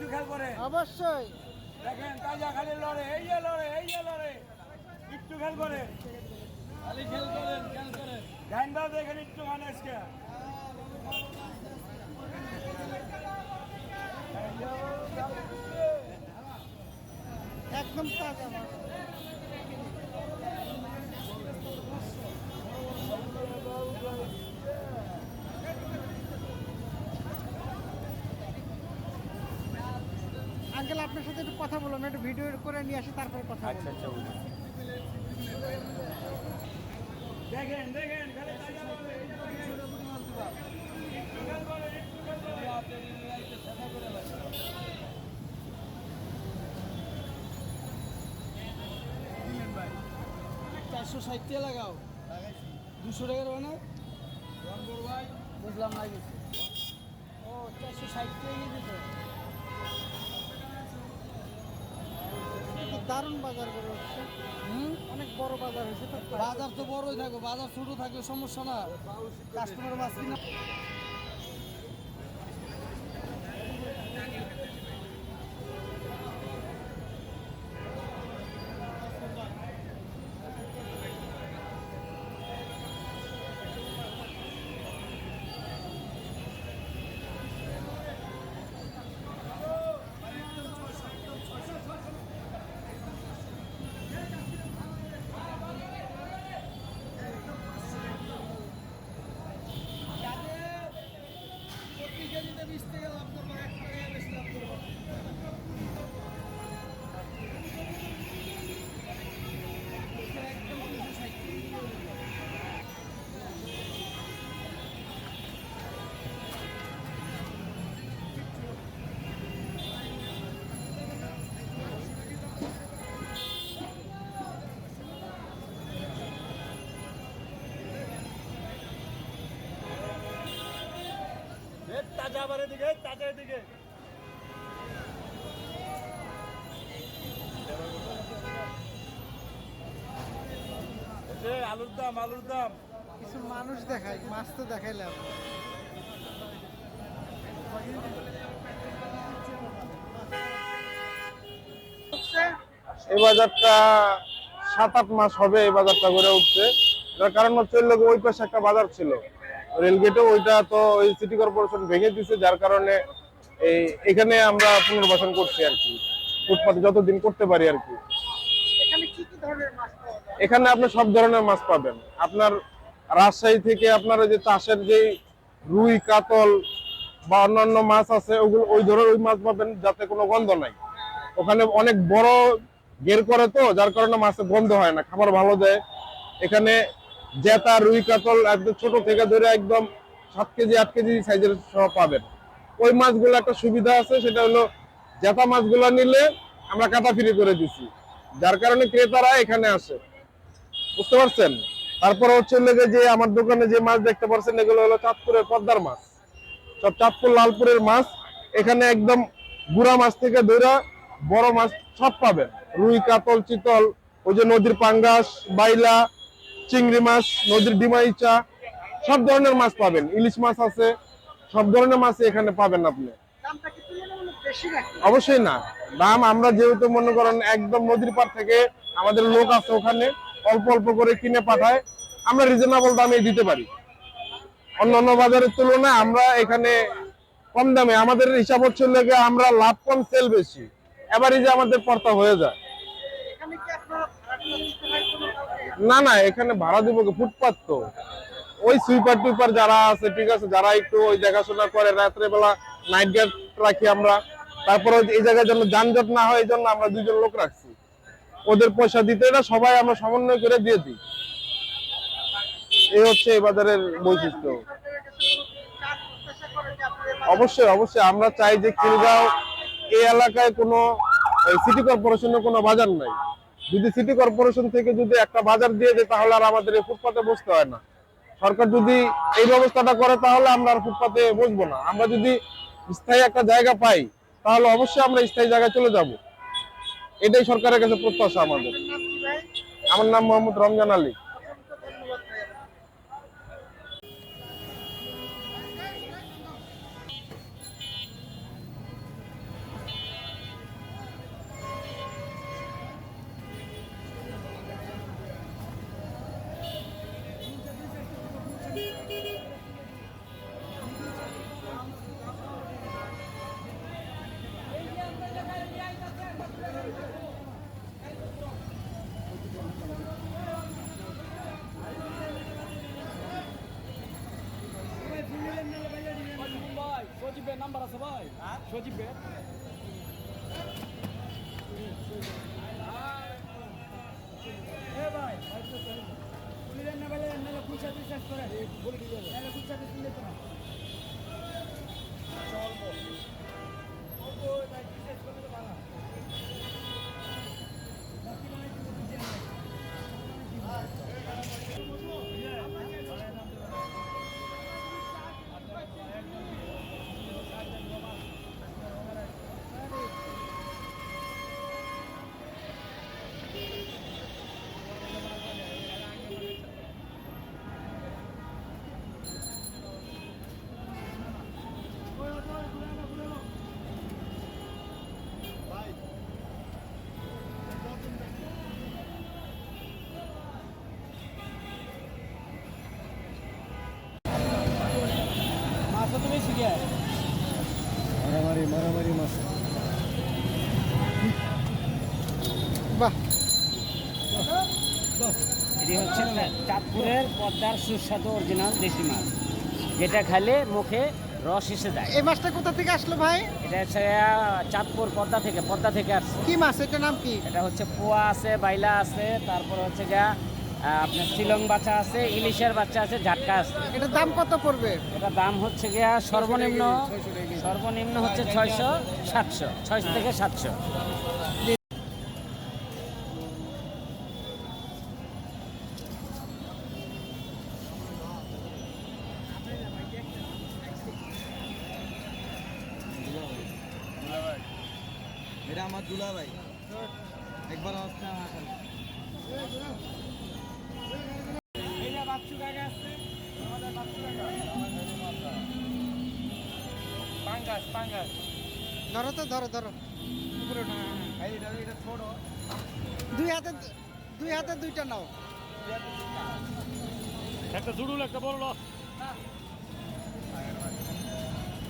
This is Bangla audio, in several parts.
একটু খেয়াল করে অবশ্যই। দেখেন তাজা খালি লড়ে এই যে লড়ে এই যে লড়ে। একটু খেয়াল করে খালি খেল করেন খেল করেন। ধ্যান দাও দেখেন একটু মানুষকে একদম তাজা আঙ্কেল আপনার সাথে একটু কথা বললাম একটু ভিডিও করে নিয়ে আসি তারপরে কথা বলব। আচ্ছা দেখেন দেখেন চারশো ষাট টাকা লাগাও। দুশো টাকার মানে বুঝলাম না কিছু ও চারশো ষাট টাকা কিন্তু দারুণ বাজার করে হচ্ছে। হুম? অনেক বড় বাজার হয়েছে তো। বাজার তো বড়ই থাকবে বাজার ছোট থাকবে সমস্যা না। কাস্টমার মাছ কিনা আবার এদিকে তাজা এদিকে। এই আলুর দাম আলুর দাম। কিছু মানুষ দেখায় মাছ তো দেখাইলাম। এই বাজারটা সাত আট মাস হবে এই বাজারটা গড়ে উঠছে। তার কারণ হচ্ছে ওই পাশে একটা বাজার ছিল। রেলগেটে ওইটা তো ওই সিটি কর্পোরেশন ভেঙে দিছে যার কারণে এই এখানে আমরা পুনর্বাসন করছি আর কি। ফুটপাতে যতদিন করতে পারি আর কি। এখানে কি কি ধরনের মাছ এখানে আপনি সব ধরনের মাছ পাবেন। আপনার রাজশাহী থেকে আপনার যে চাষের যে রুই কাতল বা অন্যান্য মাছ আছে ওগুলো ওই ধরনের ওই মাছ পাবেন যাতে কোনো গন্ধ নাই। ওখানে অনেক বড় গের করে তো যার কারণে মাছের গন্ধ হয় না খাবার ভালো দেয়। এখানে জেতা, রুই কাতল একদম ছোট থেকে ধরে একদম সাত কেজি, আট কেজি সাইজের সহ পাবেন। ওই মাছগুলো একটা সুবিধা আছে, সেটা হলো জেতা মাছগুলো নিলে আমরা কাটা ফ্রি করে দিছি। যার কারণে ক্রেতারা এখানে আসে। বুঝতে পারছেন? তারপর হচ্ছে লেগে যে আমার দোকানে যে মাছ দেখতে পাচ্ছেন এগুলো হলো চাঁদপুরের পদ্মার মাছ। সব চাঁদপুর, লালপুরের মাছ। এখানে একদম গুড়া মাছ থেকে ধরা বড় মাছ সব পাবেন। রুই, কাতল, চিতল, ওই যে নদীর পাঙ্গাস, বাইলা চিংড়ি মাছ নদীর ডিমাইচা সব ধরনের মাছ পাবেন। ইলিশ মাছ আছে সব ধরনের মাছ এখানে পাবেন আপনি। অবশ্যই না। দাম আমরা যেহেতু মনে করেন একদম নদীর পার থেকে আমাদের লোক আছে ওখানে অল্প অল্প করে কিনে পাঠায় আমরা রিজনেবল দামে দিতে পারি। অন্য অন্য বাজারের তুলনায় আমরা এখানে কম দামে আমাদের হিসাব হচ্ছে আমরা লাভ কম সেল বেশি। এবারই যে আমাদের পর্তা হয়ে যায় এখানে কি আপনারা ভাড়া দিতে হয় কোনো কাউকে? না না, এখানে ভাড়া দিব? ফুটপাত তো। ওই সুইপার টুইপার যারা আছে, ঠিক আছে, যারা একটু ওই দেখাশোনা করে রাত্রে বেলা নাইট গার্ড রাখি আমরা। তারপরে এই জায়গায় যেন যানজট না হয়, এই জন্য আমরা দুইজন লোক রাখছি। ওদের পয়সা দিতে না, সবাই আমরা সমন্বয় করে দিয়ে দিই। এই হচ্ছে এই বাজারের বৈশিষ্ট্য। অবশ্যই অবশ্যই, আমরা চাই যে খিলগাঁও এই এলাকায় কোনো সিটি কর্পোরেশনের কোনো বাজার নাই। যদি সিটি কর্পোরেশন থেকে যদি একটা বাজার দিয়ে দেয়, তাহলে আর আমাদের এই ফুটপাতে বসতে হয় না। সরকার যদি এই ব্যবস্থাটা করে, তাহলে আমরা আর ফুটপাতে বসবো না। আমরা যদি স্থায়ী একটা জায়গা পাই, তাহলে অবশ্যই আমরা স্থায়ী জায়গায় চলে যাব। এটাই সরকারের কাছে প্রত্যাশা আমাদের। আমার নাম মোহাম্মদ রমজান আলী। নাম্বার আছে ভাই? সজীব ভাই ভাই পুলিশ না বলে না পুলিশ বিশ্বাস করে। বলে দিয়ে যাবে না পুলিশ বিশ্বাস শুনলে না মারামারি মারামারি মাছ। বাহ। এটি হচ্ছে চাঁদপুরের পদ্মার সুস্বাদু অরিজিনাল দেশি মাছ যেটা খেলে মুখে রস এসে যায়। এই মাছটা কোথা থেকে আসলো ভাই? এটা হচ্ছে চাঁদপুর পদ্মা থেকে পদ্মা থেকে আসছে। কি মাছ? এটার নাম কি? এটা হচ্ছে পোয়া আছে বাইলা আছে তারপর হচ্ছে আহ, আপনার শিলং বাচ্চা আছে ইলিশের বাচ্চা আছে ঝাটকা আছে। এটার দাম কত পড়বে? এটা দাম হচ্ছে গিয়া সর্বনিম্ন সর্বনিম্ন হচ্ছে ছয়শো সাতশো ছয়শো থেকে সাতশো। এটা আমার দুলা ভাই একবার আসছে আমার পাঙ্গাস পাঙ্গাস ধরো তো ধরো ধরো। এই এটা এটা ছোট। দুই হাতে দুই হাতে দুইটা নাও। একটা জুড়ুল একটা বড়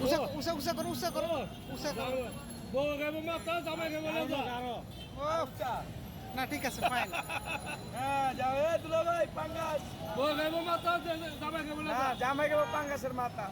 উষা উষা উষা করো উষা করো উষা করো। বউ গাবে মাথা জামাই গাবে লেজা ও না ঠিক আছে ফাইন হ্যাঁ যাও এ দুলা ভাই পাঙ্গাস। বউ গাবে মাথা জামাই গাবে লেজা জামাই গাবে পাঙ্গাসের মাথা।